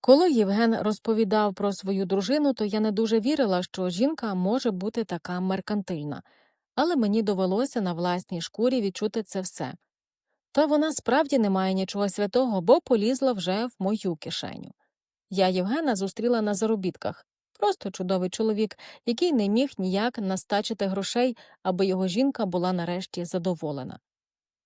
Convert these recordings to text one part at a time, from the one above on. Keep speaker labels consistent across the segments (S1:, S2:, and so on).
S1: Коли Євген розповідав про свою дружину, то я не дуже вірила, що жінка може бути така меркантильна, але мені довелося на власній шкурі відчути це все. Та вона справді не має нічого святого, бо полізла вже в мою кишеню. Я Євгена зустріла на заробітках. Просто чудовий чоловік, який не міг ніяк настачити грошей, аби його жінка була нарешті задоволена.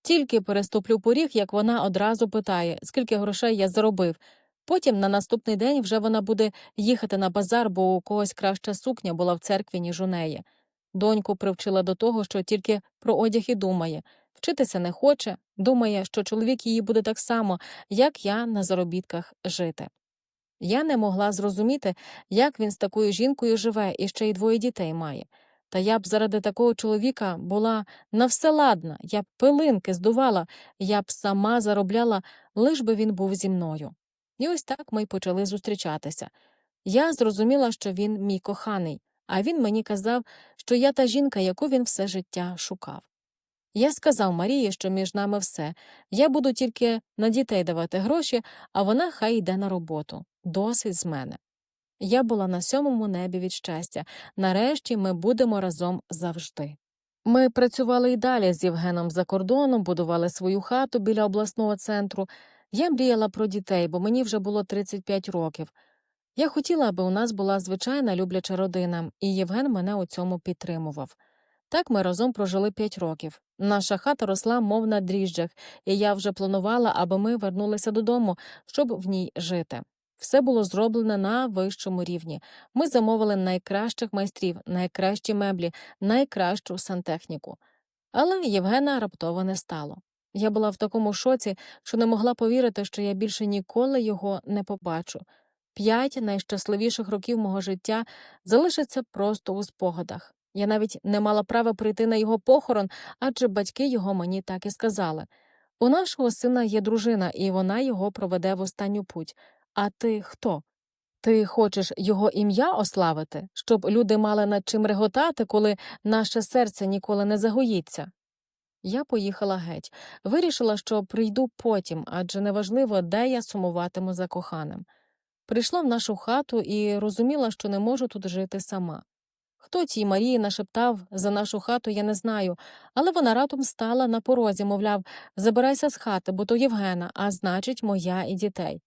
S1: Тільки переступлю поріг, як вона одразу питає, скільки грошей я заробив. Потім на наступний день вже вона буде їхати на базар, бо у когось краща сукня була в церкві, ніж у неї. Доньку привчила до того, що тільки про одяг і думає. Вчитися не хоче, думає, що чоловік її буде так само, як я на заробітках жити. Я не могла зрозуміти, як він з такою жінкою живе і ще й двоє дітей має. Та я б заради такого чоловіка була на все ладна, я б пилинки здувала, я б сама заробляла, лиш би він був зі мною. І ось так ми й почали зустрічатися. Я зрозуміла, що він мій коханий, а він мені казав, що я та жінка, яку він все життя шукав. Я сказав Марії, що між нами все. Я буду тільки на дітей давати гроші, а вона хай йде на роботу. Досить з мене. Я була на сьомому небі від щастя. Нарешті ми будемо разом завжди. Ми працювали й далі з Євгеном за кордоном, будували свою хату біля обласного центру. Я мріяла про дітей, бо мені вже було 35 років. Я хотіла, аби у нас була звичайна любляча родина, і Євген мене у цьому підтримував. Так ми разом прожили 5 років. Наша хата росла, мов на дріжджах, і я вже планувала, аби ми вернулися додому, щоб в ній жити. Все було зроблено на вищому рівні. Ми замовили найкращих майстрів, найкращі меблі, найкращу сантехніку. Але Євгена раптово не стало. Я була в такому шоці, що не могла повірити, що я більше ніколи його не побачу. П'ять найщасливіших років мого життя залишаться просто у спогадах. Я навіть не мала права прийти на його похорон, адже батьки його мені так і сказали. У нашого сина є дружина, і вона його проведе в останню путь. А ти хто? Ти хочеш його ім'я ославити, щоб люди мали над чим реготати, коли наше серце ніколи не загоїться? Я поїхала геть, вирішила, що прийду потім, адже неважливо, де я сумуватиму за коханим. Прийшла в нашу хату і розуміла, що не можу тут жити сама. Хто тій Марії нашептав за нашу хату, я не знаю, але вона раптом стала на порозі, мовляв, забирайся з хати, бо то Євгена, а значить, моя і дітей.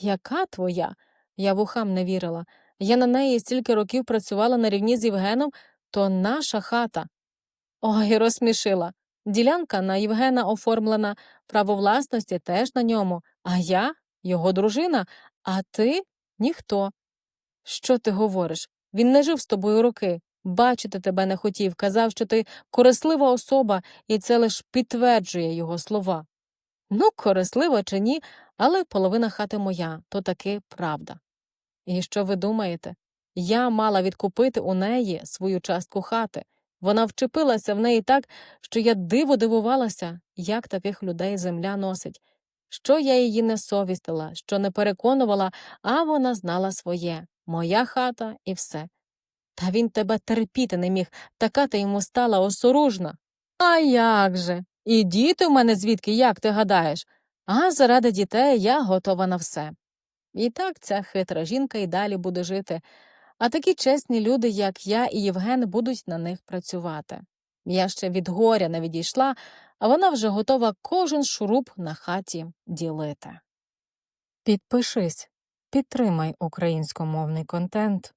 S1: Яка твоя? Я вухам не вірила. Я на неї стільки років працювала на рівні з Євгеном, то наша хата. Ой, розсмішила. Ділянка на Євгена оформлена, право власності теж на ньому, а я його дружина, а ти ніхто. Що ти говориш? Він не жив з тобою роки. Бачити тебе не хотів, казав, що ти корислива особа, і це лише підтверджує його слова. Ну, корислива чи ні, але половина хати моя, то таки правда. І що ви думаєте? Я мала відкупити у неї свою частку хати. Вона вчепилася в неї так, що я диво дивувалася, як таких людей земля носить, що я її не совістила, що не переконувала, а вона знала своє моя хата і все. Та він тебе терпіти не міг, така ти йому стала осоружна. А як же? І діти в мене звідки, як ти гадаєш? А заради дітей я готова на все. І так ця хитра жінка й далі буде жити, а такі чесні люди, як я і Євген, будуть на них працювати. Я ще від горя не відійшла, а вона вже готова кожен шуруп на хаті ділити. Підпишись, підтримай українськомовний контент.